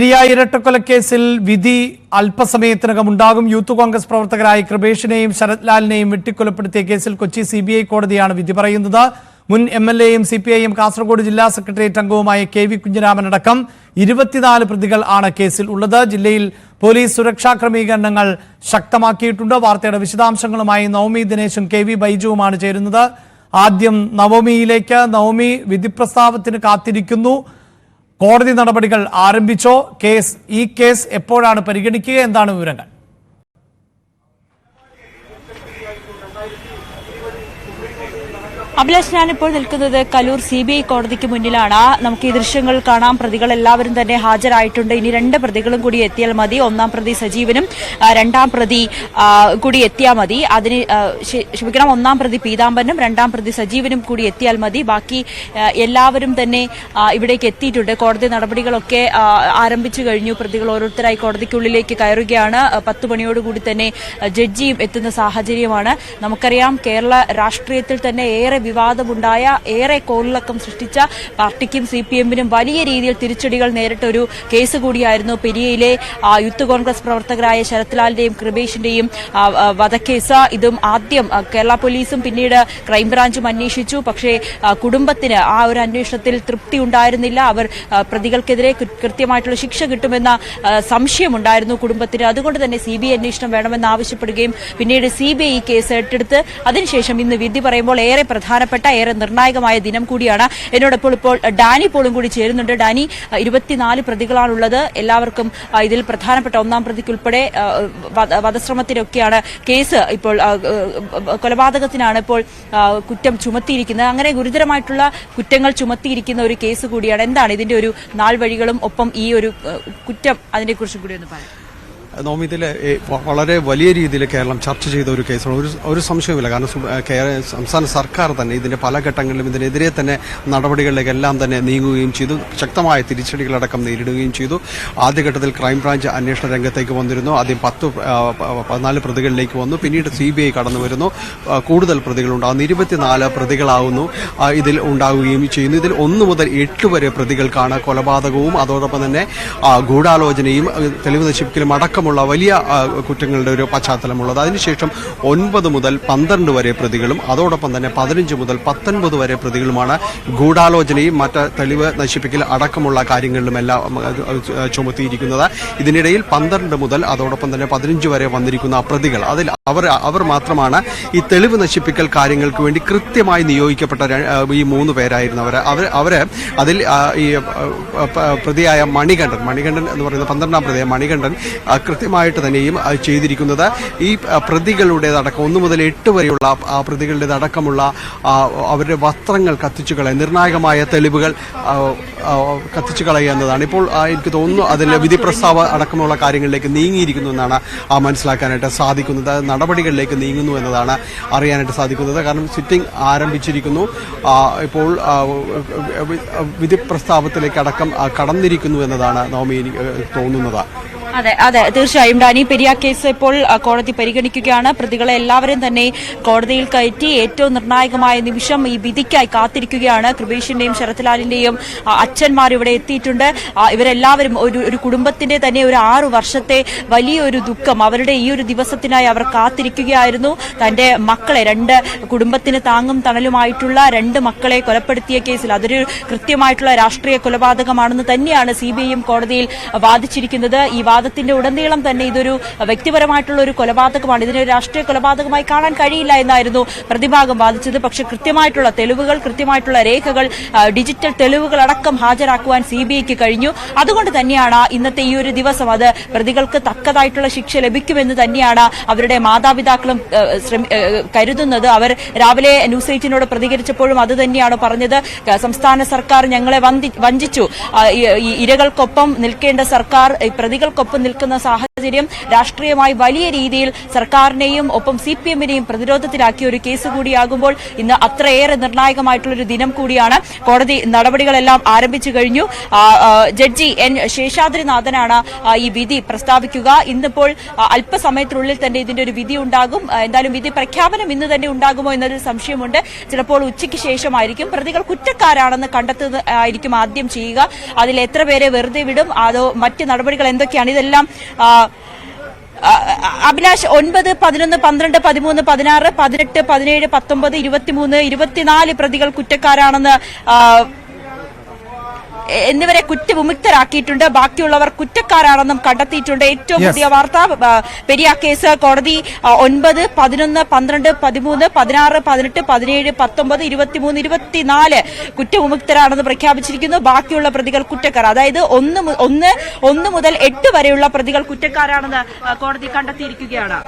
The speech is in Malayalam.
പെരിയ ഇരട്ടക്കൊലക്കേസിൽ വിധി അല്പസമയത്തിനകം ഉണ്ടാകും. യൂത്ത് കോൺഗ്രസ് പ്രവർത്തകരായ കൃപേഷിനെയും ശരത് ലാലിനെയും വെട്ടിക്കൊലപ്പെടുത്തിയ കേസിൽ കൊച്ചി സി ബി ഐ കോടതിയാണ് വിധി പറയുന്നത്. മുൻ എം എൽ എയും സി പി ഐയും കാസർഗോഡ് ജില്ലാ സെക്രട്ടേറിയറ്റ് അംഗവുമായ കെ വി കുഞ്ഞിരാമൻ അടക്കം ഇരുപത്തിനാല് പ്രതികൾ ആണ് കേസിൽ ഉള്ളത്. ജില്ലയിൽ പോലീസ് സുരക്ഷാ ക്രമീകരണങ്ങൾ ശക്തമാക്കിയിട്ടുണ്ട്. വാർത്തയുടെ വിശദാംശങ്ങളുമായി നവമി ദിനേശും കെ വി ബൈജുവുമാണ് ചേരുന്നത്. ആദ്യം നവമിയിലേക്ക്. നവമി വിധിപ്രസ്താവത്തിന് കാത്തിരിക്കുന്നു. കോടതി നടപടികൾ ആരംഭിച്ചോ? കേസ് ഈ കേസ് എപ്പോഴാണ് പരിഗണിക്കുക? എന്താണ് വിവരങ്ങൾ? അഭിലാഷ് ഞാനിപ്പോൾ നിൽക്കുന്നത് കലൂർ സി ബി ഐ കോടതിക്ക് മുന്നിലാണ്. നമുക്ക് ഈ ദൃശ്യങ്ങൾ കാണാം. പ്രതികൾ എല്ലാവരും തന്നെ ഹാജരായിട്ടുണ്ട്. ഇനി രണ്ട് പ്രതികളും കൂടി എത്തിയാൽ മതി. ഒന്നാം പ്രതി സജീവനും രണ്ടാം പ്രതി കൂടി എത്തിയാൽ മതി. അതിന് ക്ഷമിക്കണം ഒന്നാം പ്രതി പീതാംബരനും രണ്ടാം പ്രതി സജീവനും കൂടി എത്തിയാൽ മതി. ബാക്കി എല്ലാവരും തന്നെ ഇവിടേക്ക് എത്തിയിട്ടുണ്ട്. കോടതി നടപടികളൊക്കെ ആരംഭിച്ചു കഴിഞ്ഞു. പ്രതികൾ ഓരോരുത്തരായി കോടതിക്കുള്ളിലേക്ക് കയറുകയാണ്. പത്ത് മണിയോടുകൂടി തന്നെ ജഡ്ജിയും എത്തുന്ന സാഹചര്യമാണ്. നമുക്കറിയാം കേരള രാഷ്ട്രീയത്തിൽ തന്നെ ഏറെ വിവാദമുണ്ടായ ഏറെ കോളിളക്കം സൃഷ്ടിച്ച പാർട്ടിക്കും സി പി എമ്മിനും വലിയ രീതിയിൽ തിരിച്ചടികൾ നേരിട്ട ഒരു കേസ് കൂടിയായിരുന്നു പെരിയയിലെ യൂത്ത് കോൺഗ്രസ് പ്രവർത്തകരായ ശരത്ലാലിന്റെയും കൃപേഷിന്റെയും വധക്കേസ്. ഇതും ആദ്യം കേരള പോലീസും പിന്നീട് ക്രൈംബ്രാഞ്ചും അന്വേഷിച്ചു. പക്ഷേ കുടുംബത്തിന് ആ ഒരു അന്വേഷണത്തിൽ തൃപ്തി ഉണ്ടായിരുന്നില്ല. അവർ പ്രതികൾക്കെതിരെ കൃത്യമായിട്ടുള്ള ശിക്ഷ കിട്ടുമെന്ന സംശയമുണ്ടായിരുന്നു കുടുംബത്തിന്. അതുകൊണ്ട് തന്നെ സി ബി ഐ അന്വേഷണം വേണമെന്ന് ആവശ്യപ്പെടുകയും പിന്നീട് സി ബി ഐ കേസ് ഏറ്റെടുത്ത് അതിനുശേഷം ഇന്ന് വിധി പറയുമ്പോൾ ഏറെ പ്രധാനപ്പെട്ട ഏറെ നിർണായകമായ ദിനം കൂടിയാണ്. എന്നോടൊപ്പം ഇപ്പോൾ ഡാനി പോളും കൂടി ചേരുന്നുണ്ട്. ഡാനി ഇരുപത്തിനാല് പ്രതികളാണുള്ളത്. എല്ലാവർക്കും ഇതിൽ പ്രധാനപ്പെട്ട ഒന്നാം പ്രതിക്കുൾപ്പെടെ വധശ്രമത്തിനൊക്കെയാണ് കേസ് ഇപ്പോൾ കൊലപാതകത്തിനാണ് ഇപ്പോൾ കുറ്റം ചുമത്തിയിരിക്കുന്നത്. അങ്ങനെ ഗുരുതരമായിട്ടുള്ള കുറ്റങ്ങൾ ചുമത്തിയിരിക്കുന്ന ഒരു കേസ് കൂടിയാണ്. എന്താണ് ഇതിന്റെ ഒരു നാൾ വഴികളും ഒപ്പം ഈ ഒരു കുറ്റം അതിനെക്കുറിച്ചും കൂടി ഒന്ന് പറയാം. നോമി ഇതിൽ വളരെ വലിയ രീതിയിൽ കേരളം ചർച്ച ചെയ്ത ഒരു കേസാണ്. ഒരു ഒരു സംശയവുമില്ല. കാരണം സംസ്ഥാന സർക്കാർ തന്നെ ഇതിന്റെ പല ഘട്ടങ്ങളിലും ഇതിനെതിരെ തന്നെ നടപടികളിലേക്കെല്ലാം തന്നെ നീങ്ങുകയും ചെയ്തു. ശക്തമായ തിരിച്ചടികളടക്കം നേരിടുകയും ചെയ്തു. ആദ്യഘട്ടത്തിൽ ക്രൈംബ്രാഞ്ച് അന്വേഷണ രംഗത്തേക്ക് വന്നിരുന്നു. ആദ്യം പത്ത് പതിനാല് പ്രതികളിലേക്ക് വന്നു. പിന്നീട് സി ബി ഐ കടന്നു വരുന്നു. കൂടുതൽ പ്രതികളുണ്ടാകുന്നു ഇരുപത്തിനാല് പ്രതികളാവുന്നു. ഇതിൽ ഉണ്ടാവുകയും ചെയ്യുന്നു. ഇതിൽ ഒന്ന് മുതൽ എട്ട് വരെ പ്രതികൾക്കാണ് കൊലപാതകവും. അതോടൊപ്പം തന്നെ ഗൂഢാലോചനയും തെളിവ് നശിപ്പിക്കലും അടക്കമുള്ള വലിയ കുറ്റങ്ങളുടെ ഒരു പശ്ചാത്തലമുള്ളത്. അതിനുശേഷം ഒൻപത് മുതൽ പന്ത്രണ്ട് വരെ പ്രതികളും അതോടൊപ്പം തന്നെ പതിനഞ്ച് മുതൽ പത്തൊൻപത് വരെ പ്രതികളുമാണ് ഗൂഢാലോചനയും മറ്റ് തെളിവ് നശിപ്പിക്കൽ അടക്കമുള്ള കാര്യങ്ങളിലുമെല്ലാം ചുമത്തിയിരിക്കുന്നത്. ഇതിനിടയിൽ പന്ത്രണ്ട് മുതൽ അതോടൊപ്പം തന്നെ പതിനഞ്ച് വരെ വന്നിരിക്കുന്ന പ്രതികൾ അതിൽ അവർ അവർ മാത്രമാണ് ഈ തെളിവ് നശിപ്പിക്കൽ കാര്യങ്ങൾക്ക് വേണ്ടി കൃത്യമായി നിയോഗിക്കപ്പെട്ട ഈ മൂന്ന് പേരായിരുന്നവർ അവർ അവർ അതിൽ ഈ പ്രതിയായ മണികണ്ഠൻ മണികണ്ഠൻ എന്ന് പറയുന്ന പന്ത്രണ്ടാം പ്രതിയായ മണികണ്ഠൻ കൃത്യമായിട്ട് തന്നെയും ചെയ്തിരിക്കുന്നത്. ഈ പ്രതികളുടേതടക്കം ഒന്നു മുതൽ എട്ട് വരെയുള്ള ആ പ്രതികളുടേതടക്കമുള്ള അവരുടെ വസ്ത്രങ്ങൾ കത്തിച്ചു കളയുക നിർണായകമായ തെളിവുകൾ കത്തിച്ചു കളയുക എന്നതാണ്. ഇപ്പോൾ എനിക്ക് തോന്നുന്നു അതിൽ വിധി പ്രസ്താവ അടക്കമുള്ള കാര്യങ്ങളിലേക്ക് നീങ്ങിയിരിക്കുന്നു എന്നാണ് ആ മനസ്സിലാക്കാനായിട്ട് സാധിക്കുന്നത്. നടപടികളിലേക്ക് നീങ്ങുന്നു എന്നതാണ് അറിയാനായിട്ട് സാധിക്കുന്നത്. കാരണം സിറ്റിംഗ് ആരംഭിച്ചിരിക്കുന്നു. ഇപ്പോൾ വിധി പ്രസ്താവത്തിലേക്ക് അടക്കം കടന്നിരിക്കുന്നു എന്നതാണ് നോമി എനിക്ക് തോന്നുന്നത്. അതെ അതെ തീർച്ചയായും. ഡാനി പെരിയ കേസ് ഇപ്പോൾ കോടതി പരിഗണിക്കുകയാണ്. പ്രതികളെ എല്ലാവരും തന്നെ കോടതിയിൽ കയറ്റി ഏറ്റവും നിർണായകമായ നിമിഷം ഈ വിധിക്കായി കാത്തിരിക്കുകയാണ്. കൃപേഷിന്റെയും ശരത്ലാലിന്റെയും അച്ഛന്മാർ ഇവിടെ എത്തിയിട്ടുണ്ട്. ഇവരെല്ലാവരും ഒരു ഒരു കുടുംബത്തിന്റെ തന്നെ ഒരു ആറു വർഷത്തെ വലിയൊരു ദുഃഖം. അവരുടെ ഈ ഒരു ദിവസത്തിനായി അവർ കാത്തിരിക്കുകയായിരുന്നു. തന്റെ മക്കളെ രണ്ട് കുടുംബത്തിന് താങ്ങും തണലുമായിട്ടുള്ള രണ്ട് മക്കളെ കൊലപ്പെടുത്തിയ കേസിൽ അതൊരു കൃത്യമായിട്ടുള്ള രാഷ്ട്രീയ കൊലപാതകമാണെന്ന് തന്നെയാണ് സി കോടതിയിൽ വാദിച്ചിരിക്കുന്നത്. ഈ വാദത്തിന്റെ ഉടനീളം തന്നെ ഇതൊരു വ്യക്തിപരമായിട്ടുള്ള ഒരു കൊലപാതകമാണ്. ഇതിനെ രാഷ്ട്രീയ കൊലപാതകമായി കാണാൻ കഴിയില്ല എന്നായിരുന്നു പ്രതിഭാഗം വാദിച്ചത്. പക്ഷേ കൃത്യമായിട്ടുള്ള തെളിവുകൾ കൃത്യമായിട്ടുള്ള രേഖകൾ ഡിജിറ്റൽ തെളിവുകൾ അടക്കം ഹാജരാക്കുവാൻ സി ബി ഐക്ക് കഴിഞ്ഞു. അതുകൊണ്ട് തന്നെയാണ് ഇന്നത്തെ ഈ ഒരു ദിവസം അത് പ്രതികൾക്ക് തക്കതായിട്ടുള്ള ശിക്ഷ ലഭിക്കുമെന്ന് തന്നെയാണ് അവരുടെ മാതാപിതാക്കളും കരുതുന്നത്. അവർ രാവിലെ ന്യൂസ് എയ്റ്റിനോട് പ്രതികരിച്ചപ്പോഴും അത് തന്നെയാണ് പറഞ്ഞത്. സംസ്ഥാന സർക്കാർ ഞങ്ങളെ വഞ്ചിച്ചു. ഇരകൾക്കൊപ്പം നിൽക്കേണ്ട സർക്കാർ പ്രതികൾക്കൊപ്പം ഒപ്പം നിൽക്കുന്ന സാഹചര്യം രാഷ്ട്രീയമായി വലിയ രീതിയിൽ സർക്കാരിനെയും ഒപ്പം സി പി എമ്മിനെയും പ്രതിരോധത്തിലാക്കിയ ഒരു കേസ് കൂടിയാകുമ്പോൾ ഇന്ന് അത്രയേറെ നിർണായകമായിട്ടുള്ള ഒരു ദിനം കൂടിയാണ്. കോടതി നടപടികളെല്ലാം ആരംഭിച്ചു കഴിഞ്ഞു. ജഡ്ജി എൻ ശേഷാദ്രിനാഥനാണ് ഈ വിധി പ്രസ്താവിക്കുക. ഇന്നിപ്പോൾ അല്പസമയത്തിനുള്ളിൽ തന്നെ ഇതിന്റെ ഒരു വിധി ഉണ്ടാകും. എന്തായാലും വിധി പ്രഖ്യാപനം ഇന്ന് തന്നെ ഉണ്ടാകുമോ എന്നതിൽ സംശയമുണ്ട്. ചിലപ്പോൾ ഉച്ചയ്ക്ക് ശേഷമായിരിക്കും. പ്രതികൾ കുറ്റക്കാരാണെന്ന് കണ്ടെത്തുന്നതായിരിക്കും ആദ്യം ചെയ്യുക. അതിൽ എത്ര പേരെ വെറുതെ വിടും? അതോ മറ്റ് നടപടികൾ എന്തൊക്കെയാണ്? ഇതെല്ലാം അഭിലാഷ് ഒൻപത് പതിനൊന്ന് പന്ത്രണ്ട് പതിമൂന്ന് പതിനാറ് പതിനെട്ട് പതിനേഴ് പത്തൊമ്പത് ഇരുപത്തിമൂന്ന് ഇരുപത്തിനാല് പ്രതികൾ കുറ്റക്കാരാണെന്ന് എന്നിവരെ കുറ്റവിമുക്തരാക്കിയിട്ടുണ്ട്. ബാക്കിയുള്ളവർ കുറ്റക്കാരാണെന്നും കണ്ടെത്തിയിട്ടുണ്ട്. ഏറ്റവും. പുതിയ വാർത്ത പെരിയ കേസ് കോടതി ഒൻപത് പതിനൊന്ന് പന്ത്രണ്ട് പതിമൂന്ന് പതിനാറ് പതിനെട്ട് പതിനേഴ് പത്തൊമ്പത് ഇരുപത്തിമൂന്ന് ഇരുപത്തിനാല് കുറ്റവിമുക്തരാണെന്ന് പ്രഖ്യാപിച്ചിരിക്കുന്നു. ബാക്കിയുള്ള പ്രതികൾ കുറ്റക്കാർ. അതായത് ഒന്ന് ഒന്ന് ഒന്ന് മുതൽ എട്ട് വരെയുള്ള പ്രതികൾ കുറ്റക്കാരാണെന്ന് കോടതി കണ്ടെത്തിയിരിക്കുകയാണ്.